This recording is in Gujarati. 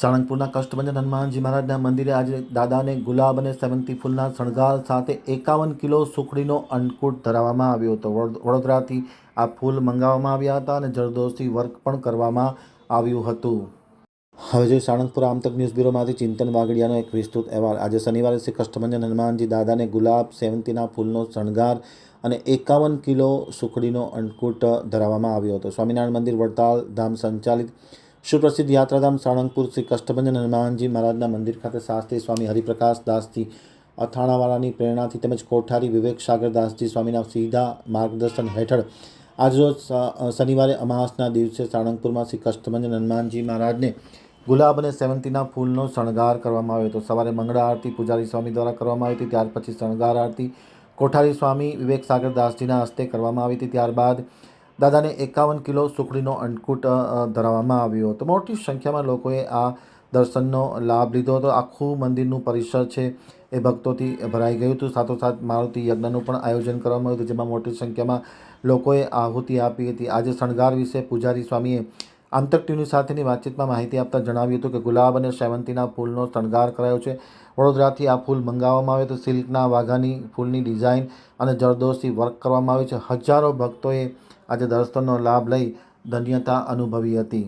સાળંગપુરના કષ્ટભંજન હનુમાનજી મહારાજના મંદિરે આજે દાદાને ગુલાબ અને સેવંતી ફૂલના શણગાર સાથે એકાવન કિલો સુખડીનો અન્નકૂટ ધરાવવામાં આવ્યો હતો. વડોદરાથી આ ફૂલ મંગાવવામાં આવ્યા હતા અને જરદોશી વર્ક પણ કરવામાં આવ્યું હતું. હવે જે સાળંગપુર આમતક ન્યૂઝ બ્યુરોમાંથી ચિંતન વાગડિયાનો એક વિસ્તૃત અહેવાલ. આજે શનિવારે શ્રી કષ્ટભંજન હનુમાનજી દાદાને ગુલાબ, સેવંતીના ફૂલનો શણગાર અને એકાવન કિલો સુખડીનો અન્નકૂટ ધરાવવામાં આવ્યો હતો. સ્વામિનારાયણ મંદિર વડતાલ ધામ સંચાલિત સુપ્રસિદ્ધ યાત્રાધામ સાળંગપુર શ્રી કષ્ટભંજન હનુમાનજી મહારાજના મંદિર ખાતે શાસ્ત્રી સ્વામી હરિપ્રકાશ દાસજી અથાણાવાળાની પ્રેરણાથી તેમજ કોઠારી વિવેક સાગરદાસજી સ્વામીના સીધા માર્ગદર્શન હેઠળ આજરોજ શનિવારે અમાસના દિવસે સાળંગપુરમાં શ્રી કષ્ટભંજન હનુમાનજી મહારાજને ગુલાબ અને સેવંતીના ફૂલનો શણગાર કરવામાં આવ્યો હતો. સવારે મંગળા આરતી પૂજારી સ્વામી દ્વારા કરવામાં આવી હતી, ત્યાર પછી શણગાર આરતી કોઠારી સ્વામી વિવેક સાગરદાસજીના હસ્તે કરવામાં આવી હતી. ત્યારબાદ દાદાને એકાવન કિલો સુખડીનો અન્નકૂટ અ, અ, ધરાવવામાં આવ્યો હતો. મોટી સંખ્યામાં લોકોએ આ દર્શનનો લાભ લીધો હતો. આખું મંદિરનું પરિસર છે એ ભક્તોથી ભરાઈ ગયું હતું. સાથોસાથ મારુતિ યજ્ઞનું પણ આયોજન કરવામાં આવ્યું હતું જેમાં મોટી સંખ્યામાં લોકોએ આહુતિ આપી હતી. આજે શણગાર વિશે પૂજારી સ્વામીએ આંતક ટીવી સાથેની વાતચીતમાં માહિતી આપતા જણાવ્યું હતું કે ગુલાબ અને સેવંતીના ફૂલનો શણગાર કરાયો છે. વડોદરાથી આ ફૂલ મંગાવવામાં આવ્યો તો સિલ્કના વાઘાની ફૂલની ડિઝાઇન અને જરદોશથી વર્ક કરવામાં આવ્યું છે. હજારો ભક્તોએ આજે દર્શનનો લાભ લઈ ધન્યતા અનુભવી હતી.